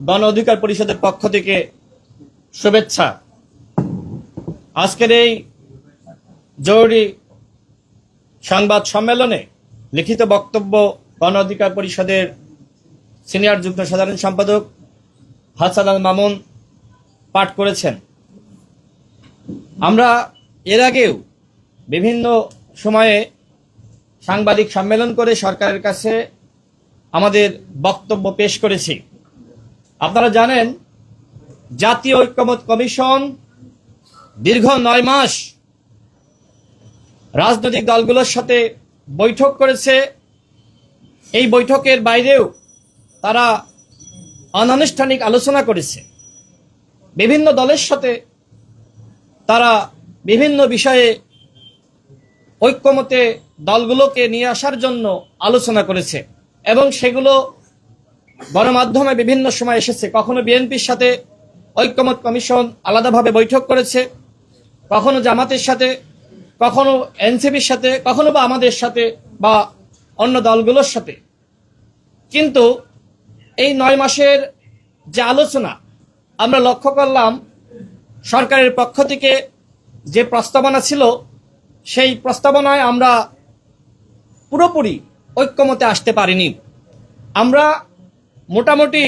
গণ অধিকার পরিষদের পক্ষ থেকে শুভেচ্ছা। আজকের এই জরুরি সংবাদ সম্মেলনে লিখিত বক্তব্য গণ অধিকার পরিষদের সিনিয়র যুগ্ম সাধারণ সম্পাদক হাসান আল মামুন পাঠ করেছেন। আমরা এর আগেও বিভিন্ন সময়ে সাংবাদিক সম্মেলন করে সরকারের কাছে আমাদের বক্তব্য পেশ করেছি। আপনারা জানেন, জাতীয় ঐক্যমত কমিশন দীর্ঘ নয় মাস রাজনৈতিক দলগুলোর সাথে বৈঠক করেছে। এই বৈঠকের বাইরেও তারা অনানুষ্ঠানিক আলোচনা করেছে। বিভিন্ন দলের সাথে তারা বিভিন্ন বিষয়ে ঐক্যমতে দলগুলোকে নিয়ে আসার জন্য আলোচনা করেছে এবং সেগুলো গণমাধ্যমে বিভিন্ন সময় এসেছে। কখনো বিএনপির সাথে ঐক্যমত কমিশন আলাদাভাবে বৈঠক করেছে, কখনো জামাতের সাথে, কখনো এনসিপির সাথে, কখনো বা আমাদের সাথে বা অন্য দলগুলোর সাথে। কিন্তু এই নয় মাসের যে আলোচনা, আমরা লক্ষ্য করলাম সরকারের পক্ষ থেকে যে প্রস্তাবনা ছিল, সেই প্রস্তাবনায় আমরা পুরোপুরি ঐক্যমতে আসতে পারিনি। আমরা মোটামুটি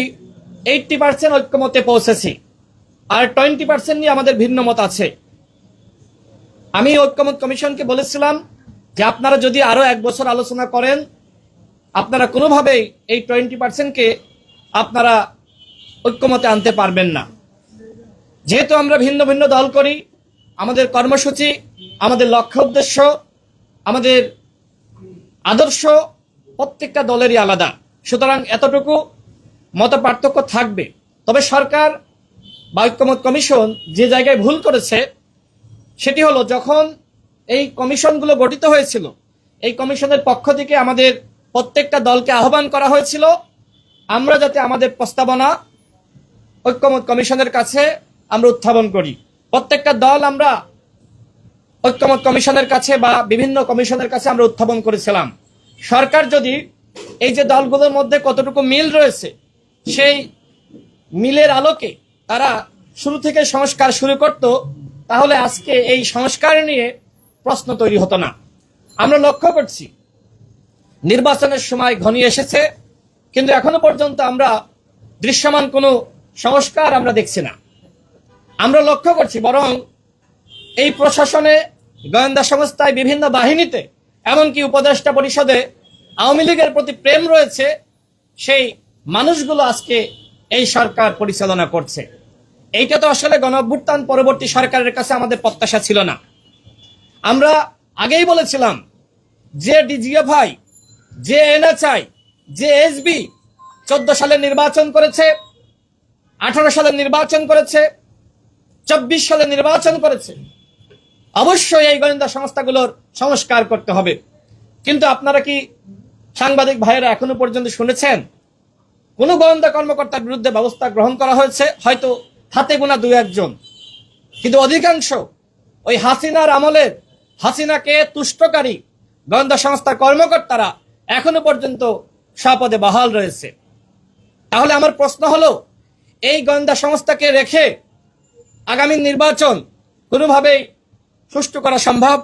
এইটটি পার্সেন্ট ঐক্যমতে পৌঁছেছি। আর টোয়েন্টি পার্সেন্ট নিয়ে আমাদের ভিন্ন মত আছে। আমি ঐক্যমত কমিশনকে বলেছিলাম যে আপনারা যদি আরও এক বছর আলোচনা করেন, আপনারা কোনোভাবেই এই টোয়েন্টি পার্সেন্টকে আপনারা ঐক্যমতে আনতে পারবেন না। যেহেতু আমরা ভিন্ন ভিন্ন দল করি, আমাদের কর্মসূচি, আমাদের লক্ষ্য উদ্দেশ্য, আমাদের আদর্শ প্রত্যেকটা দলেরই আলাদা। সুতরাং এতটুকু মত পার্থক্য থাকবে। তবে সরকার বা ঐক্যমত কমিশন যে জায়গায় ভুল করেছে, সেটি হলো যখন এই কমিশনগুলো গঠিত হয়েছিল, এই কমিশনের পক্ষ থেকে আমাদের প্রত্যেকটা দলকে আহ্বান করা হয়েছিল, আমরা যাতে আমাদের প্রস্তাবনা ঐক্যমত কমিশনের কাছে আমরা উত্থাপন করি। প্রত্যেকটা দল আমরা ঐক্যমত কমিশনের কাছে বা বিভিন্ন কমিশনের কাছে আমরা উত্থাপন করেছিলাম। সরকার যদি এই যে দলগুলোর মধ্যে কতটুকু মিল রয়েছে সেই মিলের আলোকে তারা শুরু থেকে সংস্কার শুরু করত, তাহলে আজকে এই সংস্কার নিয়ে প্রশ্ন তৈরি হতো না। আমরা লক্ষ্য করছি, নির্বাচনের সময় ঘনিয়ে এসেছে, কিন্তু এখনও পর্যন্ত আমরা দৃশ্যমান কোনো সংস্কার আমরা দেখছি না। আমরা লক্ষ্য করছি বরং এই প্রশাসনে, গোয়েন্দা সংস্থায়, বিভিন্ন বাহিনীতে, এমনকি উপদেষ্টা পরিষদে আওয়ামী লীগের প্রতি প্রেম রয়েছে, সেই মানুষগুলো আজকে এই সরকার পরিচালনা করছে। এইটা তো আসলে গণ অভ্যুত্থান পরবর্তী সরকারের কাছে আমাদের প্রত্যাশা ছিল না। আমরা আগেই বলেছিলাম, যে ডিজিএফআই যে এনএচআই, যে এসবি চোদ্দ সালে নির্বাচন করেছে, আঠারো সালে নির্বাচন করেছে, চব্বিশ সালে নির্বাচন করেছে, অবশ্যই এই গোয়েন্দা সংস্থাগুলোর সংস্কার করতে হবে। কিন্তু আপনারা কি সাংবাদিক ভাইয়েরা এখনও পর্যন্ত শুনেছেন কোন গোয়েন্দা কর্মকর্তার বিরুদ্ধে ব্যবস্থা গ্রহণ করা হয়েছে, হয়তো হাতে গোনা দু একজন। কিন্তু অধিকাংশ ওই হাসিনার আমলের, হাসিনাকে তুষ্টকারী গোয়েন্দা সংস্থার কর্মকর্তারা এখনও পর্যন্ত স্বপদে বহাল রয়েছে। তাহলে আমার প্রশ্ন হলো, এই গোয়েন্দা সংস্থাকে রেখে আগামী নির্বাচন কোনোভাবেই সুষ্ঠু করা সম্ভব?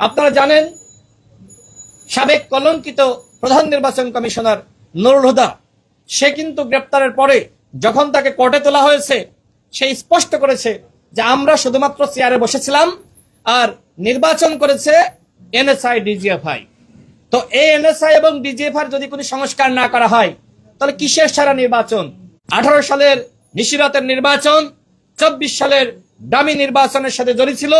আপনারা জানেন, সাবেক কলঙ্কিত প্রধান নির্বাচন কমিশনার নুরুল হুদা সে কিন্তু গ্রেপ্তারের পরে যখন তাকে কোর্টে তোলা হয়েছে, সে স্পষ্ট করেছে যে আমরা শুধুমাত্র চেয়ারে বসেছিলাম আর নির্বাচন করেছে এনএসআই ডিজিএফআই তো এই এনএসআই এবং ডিজিএফআই যদি কোনো সংস্কার না করা হয়, তাহলে কিসের সারা নির্বাচন? আঠারো সালের নিশিরাতের নির্বাচন, চব্বিশ সালের দামি নির্বাচনের সাথে জড়িত ছিল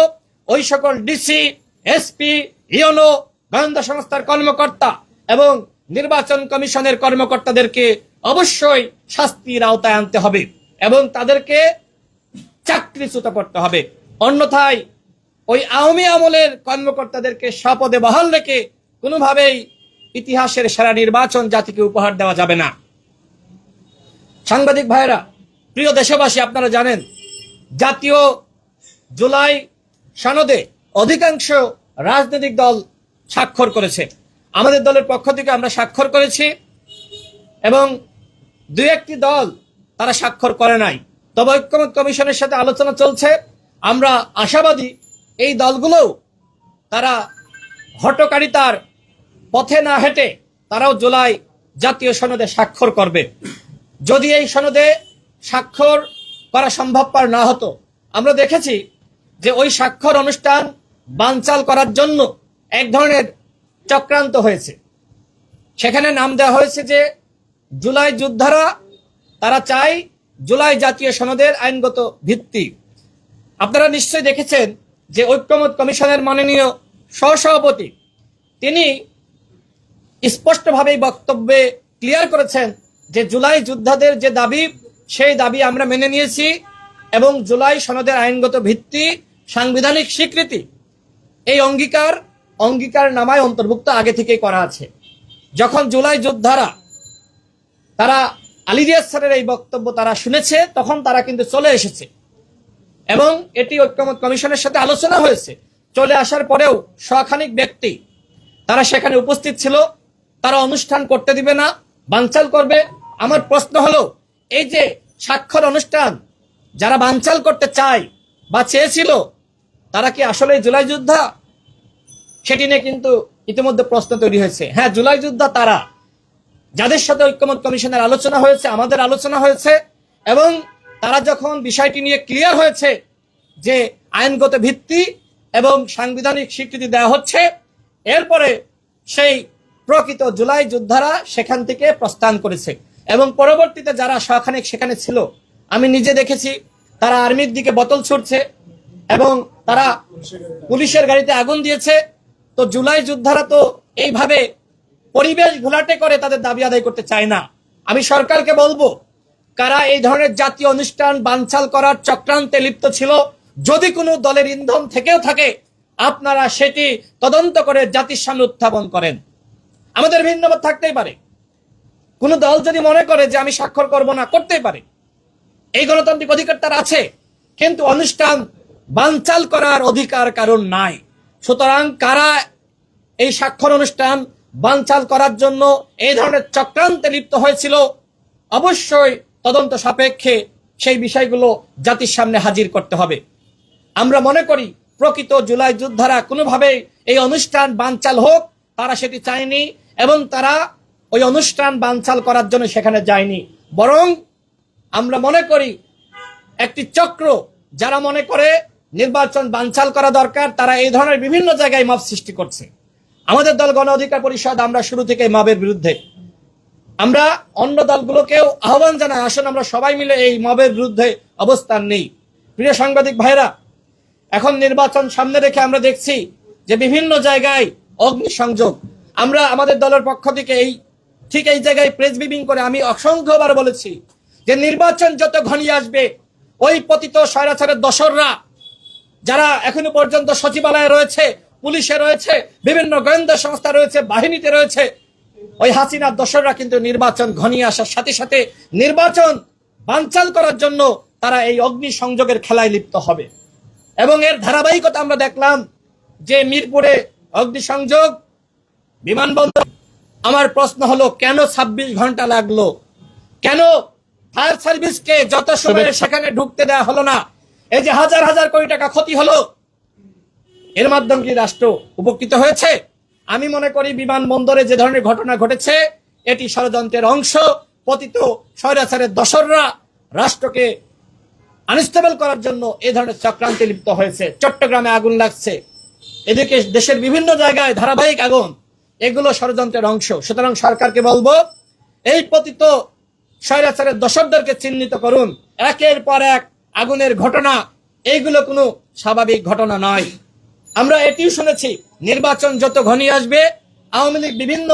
ওই সকল ডিসি এসপি ইওনো গোয়েন্দা সংস্থার কর্মকর্তা এবং নির্বাচন কমিশনের কর্মকর্তাদেরকে অবশ্যই শাস্তির আওতায় আনতে হবে এবং তাদেরকে চাকরিচ্যুত করতে হবে। অন্যথায় ওই আওয়ামী আমলের কর্মকর্তাদেরকে স্বপদে বহাল রেখে কোনোভাবেই ইতিহাসের সেরা নির্বাচন জাতিকে উপহার দেওয়া যাবে না। সাংবাদিক ভাইরা প্রিয় দেশবাসী, আপনারা জানেন, জাতীয় জুলাই সনদে অধিকাংশ রাজনৈতিক দল স্বাক্ষর করেছে। আমাদের দলের পক্ষ থেকে আমরা স্বাক্ষর করেছি এবং দুই একটি দল তারা স্বাক্ষর করে নাই। তবে ঐক্যমত কমিশনের সাথে আলোচনা চলছে। আমরা আশাবাদী এই দলগুলোও তারা হটকারিতার পথে না হেঁটে তারাও জুলাই জাতীয় সনদে স্বাক্ষর করবে। যদি এই সনদে স্বাক্ষর করা সম্ভবপর না হতো, আমরা দেখেছি যে ওই স্বাক্ষর অনুষ্ঠান বানচাল করার জন্য এক ধরনের চক্রান্ত হয়েছে। সেখানে নাম দেওয়া হয়েছে যে জুলাই যোদ্ধারা, তারা চায় জুলাই জাতীয় সনদের আইনগত ভিত্তি। আপনারা নিশ্চয়ই দেখেছেন যে ঐক্যমত কমিশনের মাননীয় সহসভাপতি, তিনি স্পষ্টভাবেই বক্তব্যে ক্লিয়ার করেছেন যে জুলাই যোদ্ধাদের যে দাবি, সেই দাবি আমরা মেনে নিয়েছি এবং জুলাই সনদের আইনগত ভিত্তি, সাংবিধানিক স্বীকৃতি, এই অঙ্গীকার অঙ্গীকার নামায় অন্তর্ভুক্ত আগে থেকেই করা আছে। যখন জুলাই যোদ্ধারা তারা আলিরিয়াস স্যারের এই বক্তব্য তারা শুনেছে, তখন তারা কিন্তু চলে এসেছে। এবং এটি ঐক্যমত কমিশনের সাথে আলোচনা হয়েছে। চলে আসার পরেও শখানিক ব্যক্তি তারা সেখানে উপস্থিত ছিল। তারা অনুষ্ঠান করতে দিবে না, বানচাল করবে। আমার প্রশ্ন হলো, এই যে স্বাক্ষর অনুষ্ঠান, যারা বানচাল করতে চায় বা চেয়েছিল, তারা কি আসলে জুলাই যোদ্ধা? সেটি নিয়ে কিন্তু ইতিমধ্যে প্রশ্ন তৈরি হয়েছে। হ্যাঁ জুলাই যোদ্ধা তারা। যাদের সাথে ঐক্যমত কমিশনের আলোচনা হয়েছে, আমাদের আলোচনা হয়েছে, এবং তারা যখন বিষয়টি নিয়ে ক্লিয়ার হয়েছে যে আইনগত ভিত্তি এবং সাংবিধানিক স্বীকৃতি দেওয়া হচ্ছে, এরপরে সেই প্রকৃত জুলাই যোদ্ধারা সেখান থেকে প্রস্থান করেছে। এবং পরবর্তীতে যারা সখানিক সেখানে ছিল, আমি নিজে দেখেছি, তারা আর্মির দিকে বোতল ছুটছে এবং তারা পুলিশের গাড়িতে আগুন দিয়েছে। তো জুলাই যোদ্ধারা তো এইভাবে পরিবেশ ঘোলাটে করে তাদের দাবি আদায় করতে চায় না। আমি সরকারকে বলব, কারা এই ধরনের জাতীয় অনুষ্ঠান বানচাল করার চক্রান্তে লিপ্ত ছিল, যদি কোনো দলের ইন্ধন থেকেও থাকে, আপনারা সেটি তদন্ত করে জাতির সামনে উত্থাপন করেন। আমাদের ভিন্ন মত থাকতেই পারে। কোন দল যদি মনে করে যে আমি স্বাক্ষর করব না, করতেই পারে। এই গণতান্ত্রিক অধিকার তার আছে, কিন্তু অনুষ্ঠান বানচাল করার অধিকার কারণ নাই। সুতরাং কারা এই স্বাক্ষর অনুষ্ঠান বানচাল করার জন্য এই ধরনের চক্রান্তে লিপ্ত হয়েছিল। অবশ্যই তদন্ত সাপেক্ষে সেই বিষয়গুলো জাতির সামনে হাজির করতে হবে। আমরা মনে করি, প্রকৃত জুলাই যোদ্ধারা কোনোভাবেই এই অনুষ্ঠান বানচাল হোক, তারা সেটি চায়নি এবং তারা ওই অনুষ্ঠান বানচাল করার জন্য সেখানে যায়নি। বরং আমরা মনে করি, একটি চক্র যারা মনে করে নির্বাচন বানচাল করা দরকার, তারা এই ধরনের বিভিন্ন জায়গায় মব সৃষ্টি করছে। আমাদের দল গণ অধিকার পরিষদ আমরা শুরু থেকে মবের বিরুদ্ধে। আমরা অন্য দলগুলোকেও আহ্বান জানাই, আসুন আমরা সবাই মিলে এই মবের বিরুদ্ধে অবস্থান নেই। প্রিয় সাংবাদিক ভাইরা এখন নির্বাচন সামনে রেখে আমরা দেখছি যে বিভিন্ন জায়গায় অগ্নিসংযোগ। আমরা আমাদের দলের পক্ষ থেকে এই, ঠিক এই জায়গায় প্রেস ব্রিফিং করে আমি অসংখ্যবার বলেছি যে নির্বাচন যত ঘনিয়ে আসবে, ওই পতিত স্বৈরাচারের দশররা যারা এখনও পর্যন্ত সচিবালয়ে রয়েছে পুলিশে রয়েছে বিভিন্ন গোয়েন্দা সংস্থা রয়েছে বাহিনীতে রয়েছে। ওই হাসিনার দশররা কিন্তু নির্বাচন ঘনিয়ে আসার সাথে সাথে নির্বাচন বানচাল করার জন্য তারা এই অগ্নি সংযোগের খেলায় লিপ্ত হবে। এবং এর ধারাবাহিকতা আমরা দেখলাম যে মিরপুরে অগ্নিসংযোগ বিমানবন্দর। আমার প্রশ্ন হলো কেন ২৬ ঘণ্টা লাগল? কেন ফায়ার সার্ভিসকে যত সময় সেখানে ঢুকতে দেওয়া হলো না? এই যে হাজার হাজার কোটি টাকা ক্ষতি হলো এর মাধ্যমে কি রাষ্ট্র উপকৃত হয়েছে? আমি মনে করি বিমানবন্দরে যে ধরনের ঘটনা ঘটেছে, এটি ষড়যন্ত্রের অংশ, পতিত স্বৈরাচারের দশররা রাষ্ট্রকে আনস্টেবল করার জন্য এ ধরনের চক্রান্তে লিপ্ত হয়েছে। চট্টগ্রামে আগুন লাগছে। এদিকে দেশের বিভিন্ন জায়গায় ধারাবাহিক আগুন। এগুলো ষড়যন্ত্রের অংশ। সুতরাং সরকারকে বলব, এই পতিত স্বৈরাচারের দশকদেরকে চিহ্নিত করুন। একের পর এক আগুনের ঘটনা। এইগুলো কোনো স্বাভাবিক ঘটনা নয়। আমরা এটিও শুনেছি, নির্বাচন যত ঘনিয়ে আসবে, আওয়ামী লীগ বিভিন্ন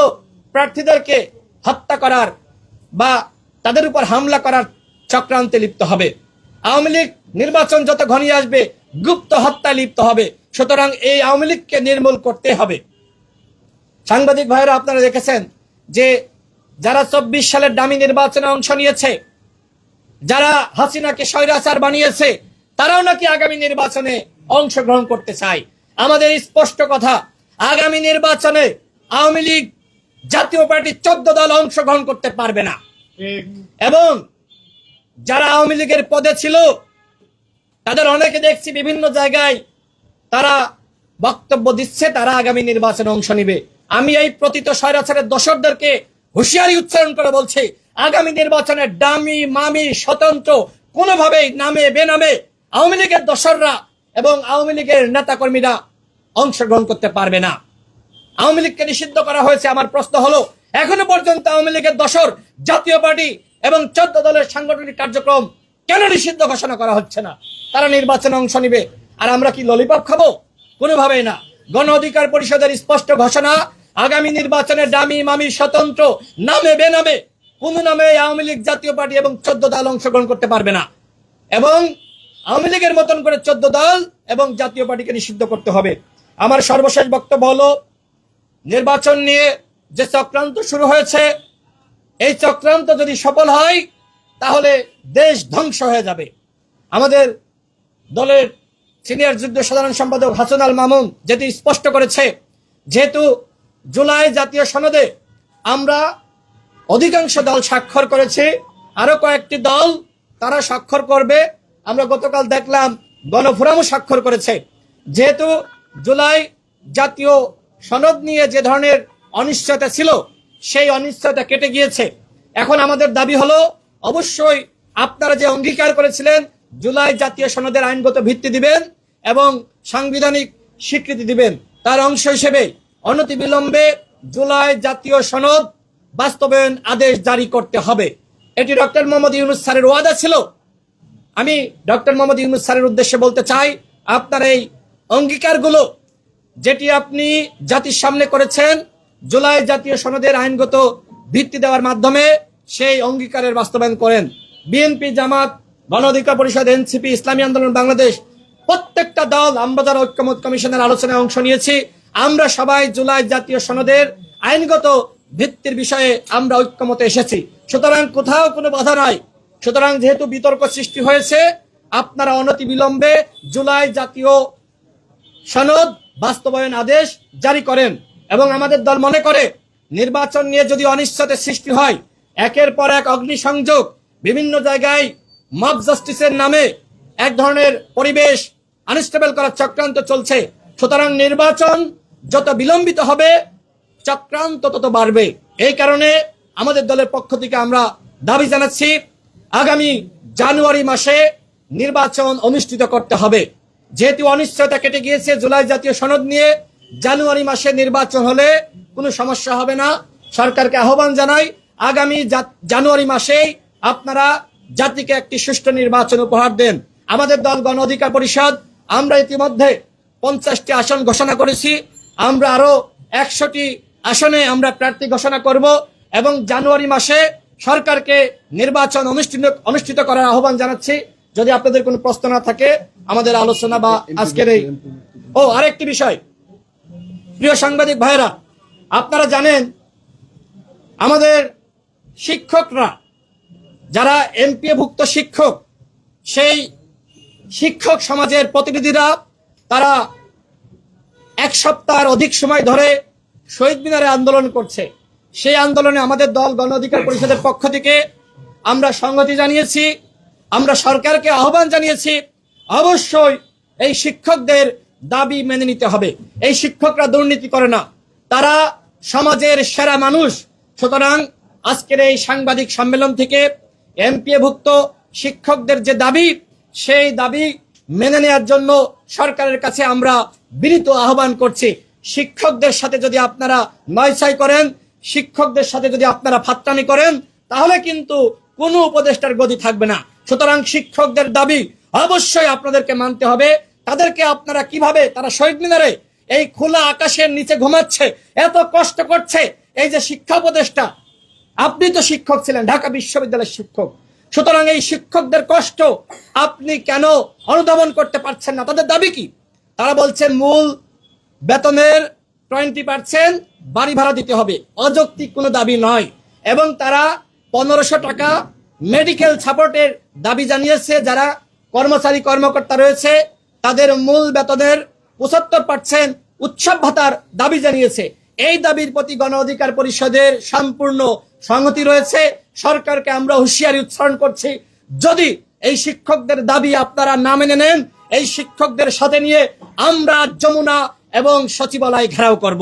প্রার্থীদেরকে হত্যা করার বা তাদের উপর হামলা করার চক্রান্তে লিপ্ত হবে। আওয়ামী লীগ নির্বাচন যত ঘনিয়ে আসবে, গুপ্ত হত্যা লিপ্ত হবে। সুতরাং এই আওয়ামী লীগকে নির্মূল করতে হবে। সাংবাদিক ভাইরা আপনারা দেখেছেন যে যারা চব্বিশ সালের দামি নির্বাচনে অংশ নিয়েছে, যারা হাসিনাকে স্বৈরাচার বানিয়েছে, তারাও নাকি আগামী নির্বাচনে অংশগ্রহণ করতে চায়। আমাদের স্পষ্ট কথা আগামী নির্বাচনে আওয়ামী লীগ জাতীয় পার্টির চোদ্দ দল অংশগ্রহণ করতে পারবে না। এবং যারা আওয়ামী লীগের পদে ছিল তাদের অনেকে দেখছি বিভিন্ন জায়গায় তারা বক্তব্য দিচ্ছে তারা আগামী নির্বাচনে অংশ নিবে। আমি এই প্রতীত স্বৈরাচারের দশকদেরকে হুঁশিয়ারি উচ্চারণ করে বলছি আগামী নির্বাচনে ডামি মামি স্বতন্ত্র কোনোভাবেই নামে বেনামে আওয়ামী লীগের দশররা এবং আওয়ামী লীগের নেতাকর্মীরা অংশগ্রহণ করতে পারবে না। আওয়ামী লীগকে নিষিদ্ধ করা হয়েছে, আমার প্রশ্ন হলো, এখনও পর্যন্ত আওয়ামী লীগের দশর জাতীয় পার্টি এবং চোদ্দ দলের সাংগঠনিক কার্যক্রম কেন নিষিদ্ধ ঘোষণা করা হচ্ছে না? তারা নির্বাচনে অংশ নিবে, আর আমরা কি ললিপপ খাব? কোনোভাবেই না। গণ অধিকার পরিষদের স্পষ্ট ঘোষণা, আগামী নির্বাচনে ডামি মামি স্বতন্ত্র, নামে বেনামে, কোন নামে আওয়ামী লীগ জাতীয় পার্টি এবং চোদ্দ দল অংশগ্রহণ করতে পারবে না। এবং আওয়ামী লীগের মতন করে চোদ্দ দল এবং জাতীয় পার্টিকে নিষিদ্ধ করতে হবে। আমার সর্বশেষ বক্তব্য হলো, নির্বাচন নিয়ে যে চক্রান্ত শুরু হয়েছে, এই চক্রান্ত যদি সফল হয়, তাহলে দেশ ধ্বংস হয়ে যাবে। আমাদের দলের সিনিয়র যুদ্ধ সাধারণ সম্পাদক হাসান আল মামুন যেটি স্পষ্ট করেছে, যেহেতু জুলাই জাতীয় সনদে আমরা অধিকাংশ দল স্বাক্ষর করেছে, আরও কয়েকটি দল তারা স্বাক্ষর করবে। আমরা গতকাল দেখলাম গণফোরামও স্বাক্ষর করেছে। যেহেতু জুলাই জাতীয় সনদ নিয়ে যে ধরনের অনিশ্চয়তা ছিল, সেই অনিশ্চয়তা কেটে গিয়েছে। এখন আমাদের দাবি হলো, অবশ্যই আপনারা যে অঙ্গীকার করেছিলেন, জুলাই জাতীয় সনদের আইনগত ভিত্তি দিবেন এবং সাংবিধানিক স্বীকৃতি দিবেন। তার অংশ হিসেবে অনতিবিলম্বে জুলাই জাতীয় সনদ বাস্তবায়ন আদেশ জারি করতে হবে। এটি ডক্টর মোহাম্মদ ইউনুস স্যারের ওয়াদা ছিল। আমি ডক্টর মোহাম্মদ ইউনুস স্যারের উদ্দেশ্যে বলতে চাই, আপনার এই অঙ্গীকারগুলো যেটি আপনি জাতির সামনে করেছেন, জুলাই জাতীয় সনদের আইনগত ভিত্তি দেওয়ার মাধ্যমে সেই অঙ্গীকারের বাস্তবায়ন করেন। বিএনপি, জামাত, গণ পরিষদ, এনসিপি, ইসলামী আন্দোলন, বাংলাদেশ, প্রত্যেকটা দল আমরা যারা ঐক্যমত কমিশনের আলোচনায় অংশ নিয়েছি। আমরা সবাই জুলাই জাতীয় সনদের আইনগত ভিত্তির বিষয়ে আমরা ঐক্যমতে এসেছি। সুতরাং কোথাও কোনো বাধা নাই। সুতরাং যেহেতু বিতর্ক সৃষ্টি হয়েছে, আপনারা অনতি বিলম্বে জুলাই জাতীয় সনদ বাস্তবায়ন আদেশ জারি করেন এবং আমাদের দল মনে করে, নির্বাচন নিয়ে যদি অনিশ্চয়তার সৃষ্টি হয়, একের পর এক অগ্নিসংযোগ বিভিন্ন জায়গায় মব জাস্টিসের নামে এক ধরনের পরিবেশ আনস্টেবল করার চক্রান্ত চলছে। সুতরাং নির্বাচন যত বিলম্বিত হবে, চক্রান্ত তত বাড়বে। এই কারণে আমাদের দলের পক্ষ থেকে আমরা দাবি জানাচ্ছি, আগামী জানুয়ারি মাসে নির্বাচন অনুষ্ঠিত করতে হবে। যেহেতু অনিশ্চয়তা কেটে গিয়েছে জুলাই জাতীয় সনদ নিয়ে, জানুয়ারি মাসে নির্বাচন হলে কোনো সমস্যা হবে না। সরকারকে আহ্বান জানাই, আগামী জানুয়ারি মাসেই আপনারা জাতিকে একটি সুষ্ঠু নির্বাচন উপহার দেন। আমাদের দল গণ অধিকার পরিষদ, আমরা ইতিমধ্যে পঞ্চাশটি আসন ঘোষণা করেছি। আমরা আরও একশোটি আসনে আমরা প্রার্থী ঘোষণা করব এবং জানুয়ারি মাসে সরকারকে নির্বাচন অনুষ্ঠিত অনুষ্ঠিত করার আহ্বান জানাচ্ছি। যদি আপনাদের কোনো প্রশ্ন না থাকে আমাদের আলোচনা বা আজকের এই ও, আরেকটি বিষয়। প্রিয় সাংবাদিক ভাইরা আপনারা জানেন, আমাদের শিক্ষকরা, যারা এমপিএভুক্ত শিক্ষক, সেই শিক্ষক সমাজের প্রতিনিধিরা, তারা এক সপ্তাহের অধিক সময় ধরে শহীদ মিনারে আন্দোলন করছে। সেই আন্দোলনে আমাদের দল গণ অধিকার পরিষদের পক্ষ থেকে আমরা সংহতি জানিয়েছি। আমরা সরকারকে আহ্বান জানিয়েছি, অবশ্যই এই শিক্ষকদের দাবি মেনে নিতে হবে। এই শিক্ষকরা দুর্নীতি করে না। তারা সমাজের সেরা মানুষ। সুতরাং আজকের এই সাংবাদিক সম্মেলন থেকে এমপিএভুক্ত শিক্ষকদের যে দাবি, সেই দাবি মেনে নেওয়ার জন্য সরকারের কাছে আমরা বিনীত আহ্বান করছি। শিক্ষকদের সাথে যদি আপনারা নয়ছাই করেন, শিক্ষকদের সাথে যদি আপনারা ফাত্তানি করেন, তাহলে কিন্তু কোনো উপদেষ্টার গতি থাকবে না। সুতরাং শিক্ষকদের দাবি অবশ্যই আপনাদেরকে মানতে হবে। তাদেরকে আপনারা কীভাবে, তারা শহীদ মিনারে এই খোলা আকাশের নিচে ঘুমাচ্ছে, এত কষ্ট করছে, এই যে শিক্ষা উপদেষ্টা, আপনি তো শিক্ষক ছিলেন, ঢাকা বিশ্ববিদ্যালয়ের শিক্ষক। সুতরাং এই শিক্ষকদের কষ্ট আপনি কেন অনুধাবন করতে পারছেন না? তাদের দাবি কি? তারা বলছে, মূল বেতনের টোয়েন্টি পার্সেন্ট বাড়ি ভাড়া দিতে হবে। অযৌক্তিক কোনো দাবি নয়। এবং তারা পনেরোশো টাকা মেডিকেল সাপোর্টের দাবি জানিয়েছে যারা কর্মচারী, কর্মকর্তা রয়েছে, তাদের মূল বেতনের পঁচাত্তর পার্সেন্ট উৎসব ভাতার দাবি জানিয়েছে। এই দাবির প্রতি গণ অধিকার পরিষদের সম্পূর্ণ সংহতি রয়েছে। সরকারকে আমরা হুঁশিয়ারি উচ্চারণ করছি, যদি এই শিক্ষকদের দাবি আপনারা না মেনে নেন, এই শিক্ষকদের সাথে নিয়ে আমরা যমুনা এবং সচিবালয় ঘেরাও করব।